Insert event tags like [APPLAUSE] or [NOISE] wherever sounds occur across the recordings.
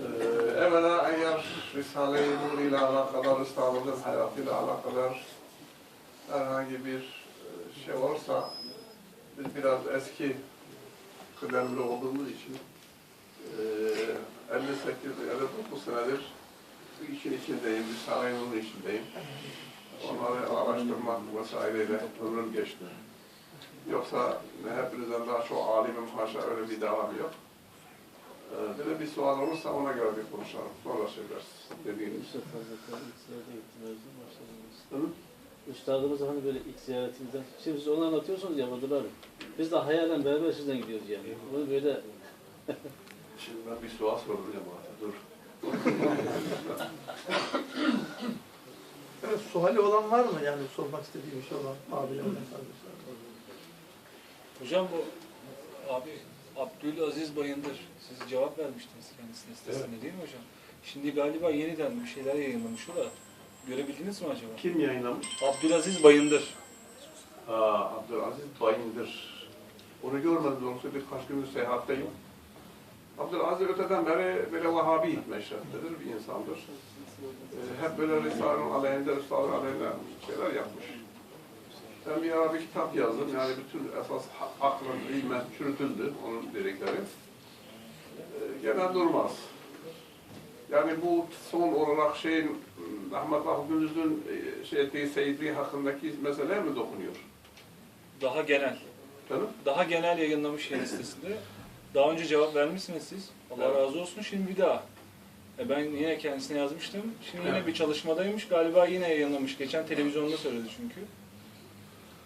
Ee, evvela eğer Risale-i Nur ile alakalı, Üstadımızın hayatıyla alakalı herhangi bir e, şey varsa biz biraz eski kıdemli olduğumuz için e, 58 59 senedir bu işin içindeyim, Risale-i Nur'un içindeyim. Onları araştırmak vesaireyle ömrüm geçti. Yoksa hepinizden daha çok alimim haşa öyle bir davam yok. Ee, Bir de bir sual olursa ona göre bir konuşalım. Sonra söyleriz dediğiniz. Yusuf Hazretleri ilk ziyarete gittiğimizde başladınız. Üstadımız hani böyle ilk ziyaretimizden, şimdi siz onu anlatıyorsunuz ya Badur Biz de hayalen beraber sizden gidiyoruz yani. Bunu böyle Şimdi ben bir sual soracağım artık. Dur. Evet, suali olan var mı? Yani sormak istediği bir şey olan abilerden kardeşler. Hocam bu abi Abdülaziz Bayındır. Siz cevap vermiştiniz kendisine sitesinde değil mi hocam? Şimdi galiba yeniden bir şeyler yayınlamış o da. Görebildiniz mi acaba? Kim yayınlamış? Abdülaziz Bayındır. Aa, Abdülaziz Bayındır. Onu görmedim doğrusu birkaç gündür seyahatteyim. Abdülaziz öteden beri böyle Vahabi meşreptedir bir insandır. Ee, hep böyle Risale'nin aleyhinde, Üstad'ın aleyhinde şeyler yapmış. Ben bir ara bir kitap yazdım. Yani bütün esas aklın ilmen çürütüldü onun dedikleri. Ee, gene durmaz. Yani bu son olarak şeyin Ahmet Akgündüz'ün e, şey ettiği Seyitli hakkındaki meseleye mi dokunuyor? Daha genel. Canım? Daha genel yayınlamış yeni sitesinde. Daha önce cevap vermişsiniz siz. Allah Evet. razı olsun. Şimdi bir daha. E ben yine kendisine yazmıştım. Şimdi yine Evet. bir çalışmadaymış. Galiba yine yayınlamış. Geçen televizyonda söyledi çünkü.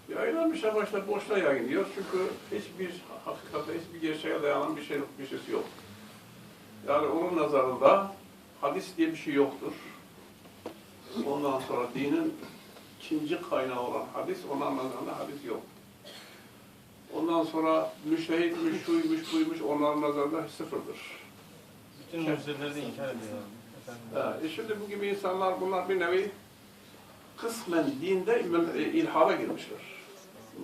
Yayınlanmış ama işte boşta yayınlıyor. Çünkü hiçbir hakikatte hiçbir gerçeğe dayanan bir şey bir şeysi yok. Yani onun nazarında hadis diye bir şey yoktur. Ondan sonra dinin ikinci kaynağı olan hadis, onların nazarında hadis yok. Ondan sonra müştehitmiş, şuymuş, buymuş, onların nazarında sıfırdır. Bütün mucizeleri de inkar ediyor. Ha, e şimdi bu gibi insanlar bunlar bir nevi kısmen dinde e, ilhada girmişler.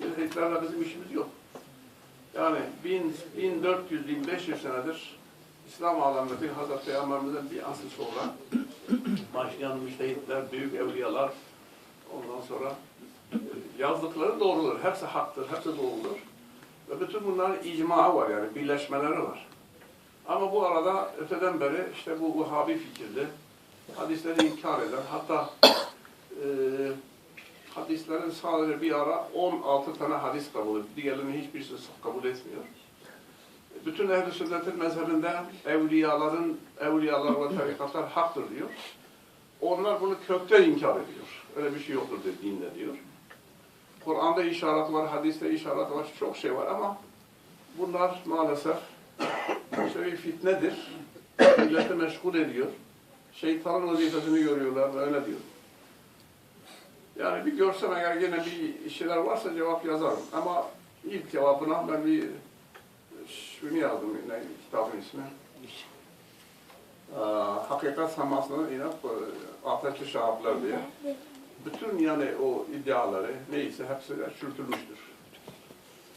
Mülhitlerle bizim işimiz yok. Yani 1000, 1400, 1500 senedir İslam aleminde Hazreti Peygamberimizden bir asıl sonra başlayan müştehitler, büyük evliyalar ondan sonra yazdıkları doğrudur. Hepsi haktır, hepsi doğrudur. Ve bütün bunların icmağı var yani birleşmeleri var. Ama bu arada öteden beri işte bu Vahhabi fikirli, hadisleri inkar eden, hatta e, hadislerin sadece bir ara 16 tane hadis kabul ediyor. Diğerlerinin hiçbirisi kabul etmiyor. Bütün ehl-i sünnetin mezhebinde evliyaların, evliyalar ve tarikatlar haktır diyor. Onlar bunu kökten inkar ediyor. Öyle bir şey yoktur de, dinde diyor. Kur'an'da işaret var, hadiste işaret var, çok şey var ama bunlar maalesef işte bir fitnedir. Milleti meşgul ediyor. Şeytanın vazifesini görüyorlar ve öyle diyor. Yani bir görsem eğer gene bir şeyler varsa cevap yazarım. Ama ilk cevabına ben bir şunu yazdım yine kitabın ismi. Aa, Hakikat samasına inat ateşli şahaplar diye. Bütün yani o iddiaları neyse hepsi de çürütülmüştür.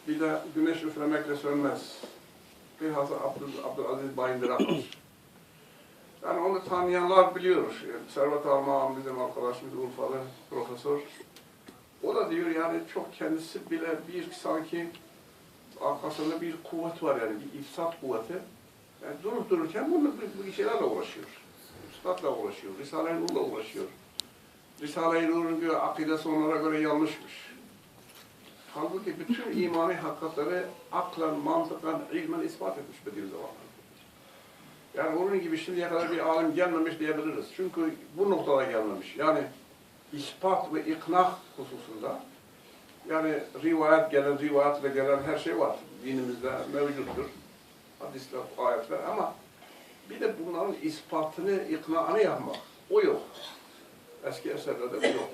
Bir de güneş üflemekle sönmez. Bilhassa Abdül, Abdülaziz Bayındır Akos. Yani onu tanıyanlar biliyor. Servet Armağan bizim arkadaşımız Urfalı profesör. O da diyor yani çok kendisi bile bir sanki arkasında bir kuvvet var yani bir ifsat kuvveti. Yani durup dururken bunu bu, şeylerle uğraşıyor. Üstadla uğraşıyor, Risale-i Nur'la uğraşıyor. Risale-i Nur'un göre akidesi onlara göre yanlışmış. Halbuki bütün imani hakikatleri aklen, mantıkla, ilmen ispat etmiş Bediüzzaman. Yani onun gibi şimdiye kadar bir alim gelmemiş diyebiliriz. Çünkü bu noktada gelmemiş. Yani ispat ve ikna hususunda yani rivayet gelen, rivayetle gelen her şey var. Dinimizde mevcuttur. Hadisler, ayetler ama bir de bunların ispatını, iknaını yapmak. O yok. Eski eserlerde bu yok.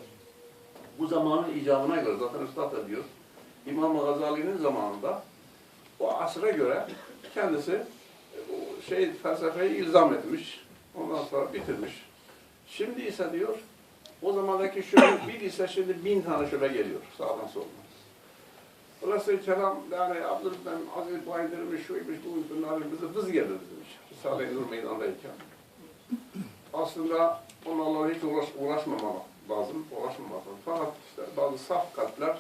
Bu zamanın icabına göre zaten Üstad diyor. İmam Gazali'nin zamanında o asra göre kendisi şey felsefeyi ilzam etmiş. Ondan sonra bitirmiş. Şimdi ise diyor o zamandaki şöyle bir ise şimdi bin tane şöyle geliyor sağdan soldan. Dolayısıyla kelam yani Abdülhamid Aziz Bayındır'mış, şuymuş, buymuş, bunların bize vız gelir demiş. Risale-i Nur meydandayken. Aslında onlarla hiç uğraş, uğraşmamak lazım, uğraşmamak lazım. Fakat işte bazı saf kalpler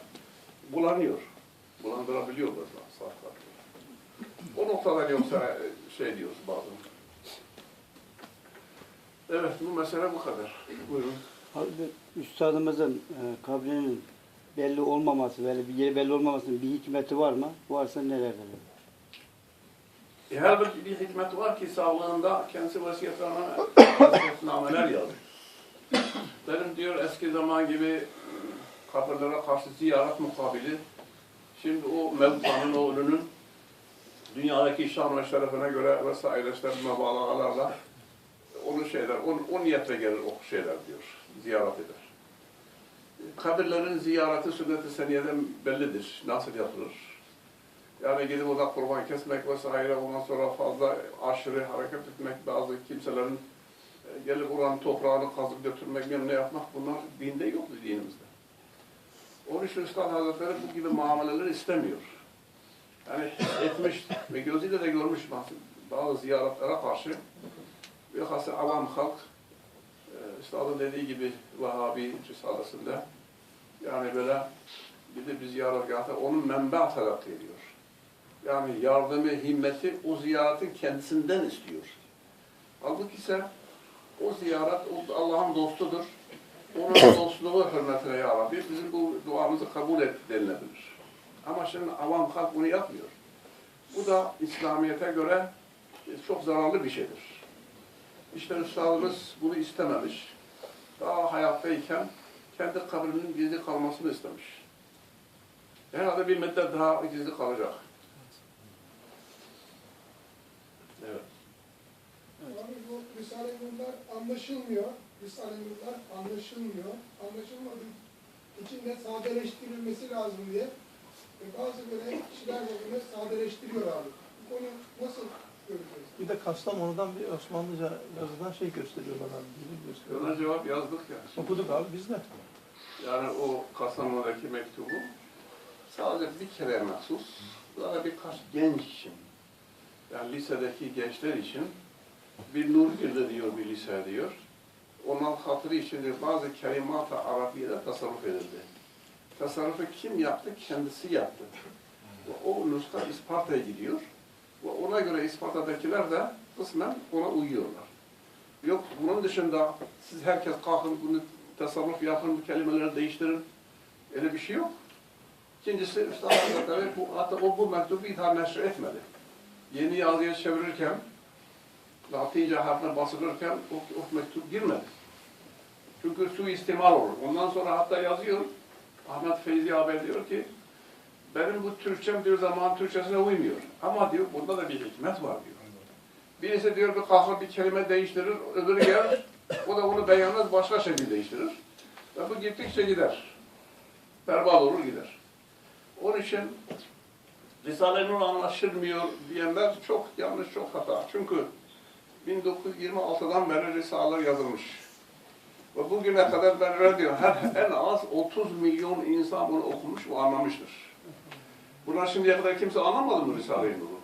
bulanıyor. Bulandırabiliyor bazen saf kalpler. O noktadan yoksa şey diyoruz bazen. Evet, bu mesele bu kadar. Buyurun. Abi, Üstadımızın e, kabrinin belli olmaması, böyle bir yeri belli olmamasının bir hikmeti var mı? Varsa nelerdir? E, her bir, bir hikmet var ki sağlığında kendisi vasiyetname, vasiyetnameler yazdı. Benim diyor eski zaman gibi kabirlere karşı ziyaret mukabili şimdi o mevtanın, o ölünün dünyadaki şan ve şerefine göre vesaire işte mübalağalarla onu şeyler, on, o niyetle gelir o şeyler diyor, ziyaret eder. Kabirlerin ziyareti sünnet-i seniyeden bellidir, nasıl yapılır. Yani gidip orada kurban kesmek vesaire ondan sonra fazla aşırı hareket etmek bazı kimselerin e, gelip oranın toprağını kazıp götürmek ne yapmak bunlar dinde yoktu dinimizde. Onun için Üstad Hazretleri bu gibi muameleleri istemiyor. Yani etmiş ve gözüyle de görmüş bazı, ziyaretlere karşı bilhassa avam halk e, Üstad'ın dediği gibi Vahabi Risalesinde yani böyle gidip bir ziyaretgahta onun menba talak ediyor. Yani yardımı, himmeti o ziyaretin kendisinden istiyor. Halbuki ise o ziyaret Allah'ın dostudur. Onun [COUGHS] dostluğu hürmetine ya Rabbi bizim bu duamızı kabul et denilebilir. Ama şimdi avam halk bunu yapmıyor. Bu da İslamiyet'e göre çok zararlı bir şeydir. İşte Üstadımız bunu istememiş. Daha hayattayken kendi kabrinin gizli kalmasını istemiş. Herhalde bir müddet daha gizli kalacak. Evet. Abi bu Risale-i Nurlar anlaşılmıyor. Risale-i Nurlar anlaşılmıyor. Anlaşılmadığı için de sadeleştirilmesi lazım diye e, bazı böyle kişiler de bunu sadeleştiriyor abi. Bu konuyu nasıl göreceğiz? Bir de Kastamonu'dan bir Osmanlıca yazılan şey gösteriyorlar abi. Ona gösteriyorlar. cevap yazdık ya. Okuduk abi biz de. Yani o Kastamonu'daki mektubu sadece bir kere mahsus. Daha birkaç genç için. Yani lisedeki gençler için bir nur girdi diyor bir lise diyor. Ondan hatırı için bazı kelimat-ı Arabiye'de tasarruf edildi. Tasarrufu kim yaptı? Kendisi yaptı. Ve o nuska İsparta'ya gidiyor. Ve ona göre İsparta'dakiler de kısmen ona uyuyorlar. Yok bunun dışında siz herkes kalkın bunu tasarruf yapın, bu kelimeleri değiştirin. Öyle bir şey yok. İkincisi Üstad Hazretleri bu, hatta o bu mektubu bir daha neşr etmedi. Yeni yazıya çevirirken, Latice harfine basılırken o, o mektup girmedi. Çünkü suistimal olur. Ondan sonra hatta yazıyor, Ahmet Feyzi abi diyor ki, benim bu Türkçem diyor zaman Türkçesine uymuyor. Ama diyor burada da bir hikmet var diyor. Birisi diyor bir kalkar bir kelime değiştirir, öbürü gelir, o da onu beğenmez, başka şekilde değiştirir. Ve bu gittikçe gider. Berbat olur gider. Onun için Risale-i Nur anlaşılmıyor diyenler çok yanlış, çok hata. Çünkü 1926'dan beri Risale yazılmış. Ve bugüne kadar ben diyorum, her, en az 30 milyon insan bunu okumuş ve anlamıştır. Bunlar şimdiye kadar kimse anlamadı mı Risale-i Nur'u?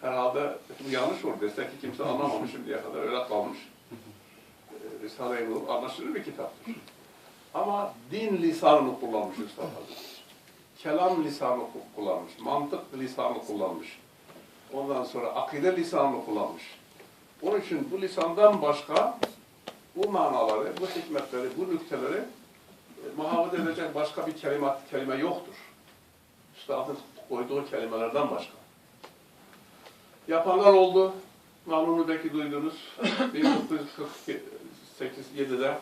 Herhalde yanlış olur. Destek ki kimse anlamamış şimdiye kadar, öyle kalmış. Ee, Risale-i Nur anlaşılır bir kitaptır. Ama din lisanını kullanmış Üstad Hazretleri. Kelam lisanı kullanmış, mantık lisanı kullanmış. Ondan sonra akide lisanı kullanmış. Onun için bu lisandan başka bu manaları, bu hikmetleri, bu nükteleri e, muhafaza edecek başka bir kelime, kelime yoktur. Üstadın koyduğu kelimelerden başka. Yapanlar oldu. Malumunu belki duydunuz. [COUGHS] 1948-7'de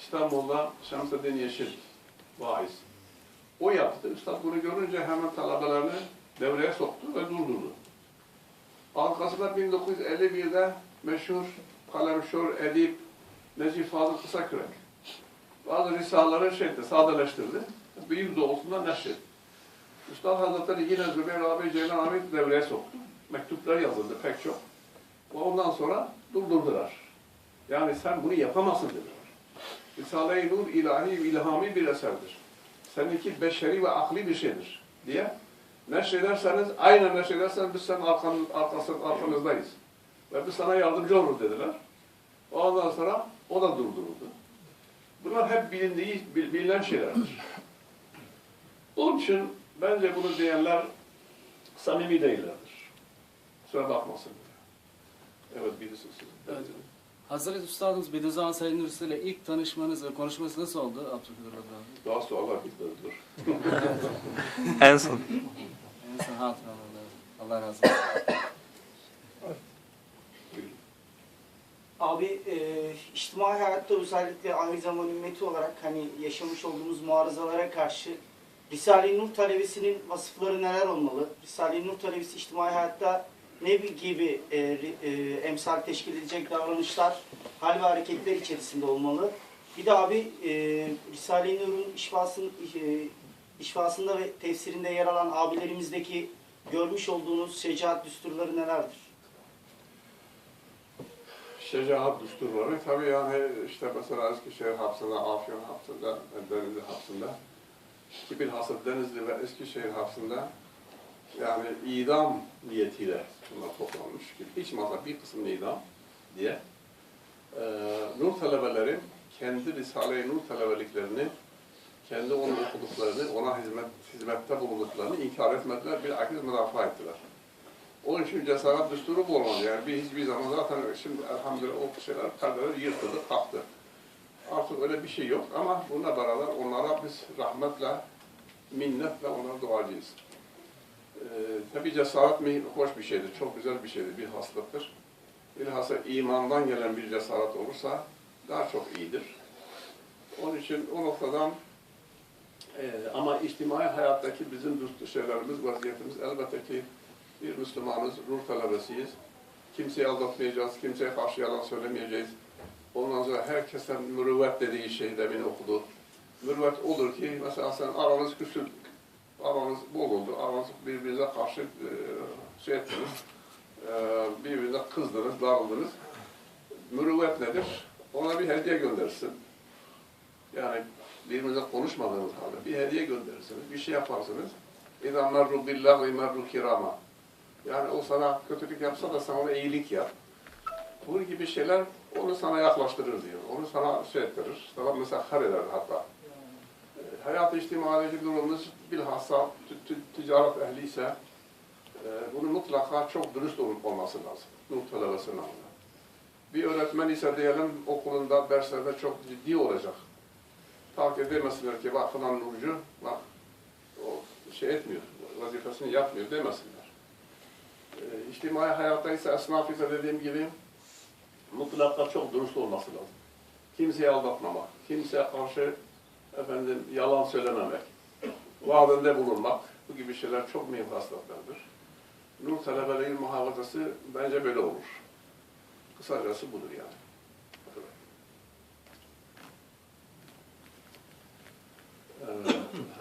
İstanbul'da Şemseddin Yeşil vaiz. O yaptı. Üstad bunu görünce hemen talebelerini devreye soktu ve durdurdu. Arkasında 1951'de meşhur kalemşor, edip Necip Fazıl Kısakürek bazı risaleleri şey etti, sadeleştirdi. Büyük doğusunda neşretti. Üstad Hazretleri yine Zübeyir abi, Ceylan abi devreye soktu. Mektuplar yazıldı pek çok. Ve ondan sonra durdurdular. Yani sen bunu yapamazsın dediler. Risale-i Nur ilahi, ilhami bir eserdir. seninki beşeri ve akli bir şeydir diye neşrederseniz, aynen neşrederseniz biz senin arkan, arkasın, arkanızdayız. Ve biz sana yardımcı oluruz dediler. Ondan sonra o da durduruldu. Bunlar hep bilindiği, bil- bilinen şeylerdir. Onun için bence bunu diyenler samimi değillerdir. Kusura bakmasın. Evet birisi siz. Evet. Hazreti Üstadımız Bediüzzaman Said Nursi ile ilk tanışmanız ve konuşması nasıl oldu Abdülkadir abi? Daha sorular bitmedi. Dur. [LAUGHS] En son. En son hatıralarla. Allah razı olsun. Abi e, içtimai hayatta özellikle aynı zaman ümmeti olarak hani yaşamış olduğumuz muarızalara karşı Risale-i Nur talebesinin vasıfları neler olmalı? Risale-i Nur talebesi içtimai hayatta ne gibi e, e, emsal teşkil edecek davranışlar, hal ve hareketler içerisinde olmalı? Bir de abi e, Risale-i Nur'un işfasın, e, işfasında ve tefsirinde yer alan abilerimizdeki görmüş olduğunuz şecaat düsturları nelerdir? Şecaat düsturları tabii yani işte mesela Eskişehir hapsında, Afyon hapsında, Denizli hapsında bilhassa Denizli ve Eskişehir hapsında yani idam niyetiyle bunlar toplanmış ki hiç masa bir kısım idam diye. Eee Nur talebeleri kendi Risale-i Nur talebeliklerini kendi onu okuduklarını, ona hizmet, hizmette bulunduklarını inkar etmediler, bilakis müdafaa ettiler. Onun için cesaret düsturu bu olmalı. Yani bir hiçbir zaman zaten şimdi elhamdülillah o şeyler, perdeler yırtıldı, kalktı. Artık öyle bir şey yok ama bununla beraber onlara biz rahmetle, minnetle onlara duacıyız. Ee, tabii cesaret mi hoş bir şeydir, çok güzel bir şeydir, bir hastalıktır. Bilhassa imandan gelen bir cesaret olursa daha çok iyidir. Onun için o noktadan e, ama içtimai hayattaki bizim şeylerimiz, vaziyetimiz elbette ki bir Müslümanız, ruh talebesiyiz. Kimseyi aldatmayacağız, kimseye karşı yalan söylemeyeceğiz. Ondan sonra herkesten mürüvvet dediği şeyi demin okudu. Mürüvvet olur ki mesela sen aranız küsül, aranız bozuldu, aranız birbirinize karşı e, şey ettiniz, e, birbirinize kızdınız, darıldınız. Mürüvvet nedir? Ona bir hediye gönderirsin. Yani birbirinize konuşmadığınız halde bir hediye gönderirsiniz, bir şey yaparsınız. İzâ merru billahi merru kirama. Yani o sana kötülük yapsa da sana ona iyilik yap. Bu gibi şeyler onu sana yaklaştırır diyor. Onu sana şey ettirir. Sana mesahhar eder hatta. E, Hayat-ı içtimaideki durumumuz bilhassa ticaret ehli ise e, bunu mutlaka çok dürüst olup olması lazım. Nur talebesinin anında. Bir öğretmen ise diyelim okulunda, derslerde çok ciddi olacak. Takip demesinler ki bak falan Nurcu, bak o şey etmiyor, vazifesini yapmıyor demesinler. E, içtimai hayatta ise, esnaf ise dediğim gibi mutlaka çok dürüst olması lazım. Kimseye aldatmamak, kimseye karşı efendim yalan söylememek, vaadinde bulunmak bu gibi şeyler çok mühim hastalıklardır. Nur talebeliğin muhafazası bence böyle olur. Kısacası budur yani. Evet. Ee,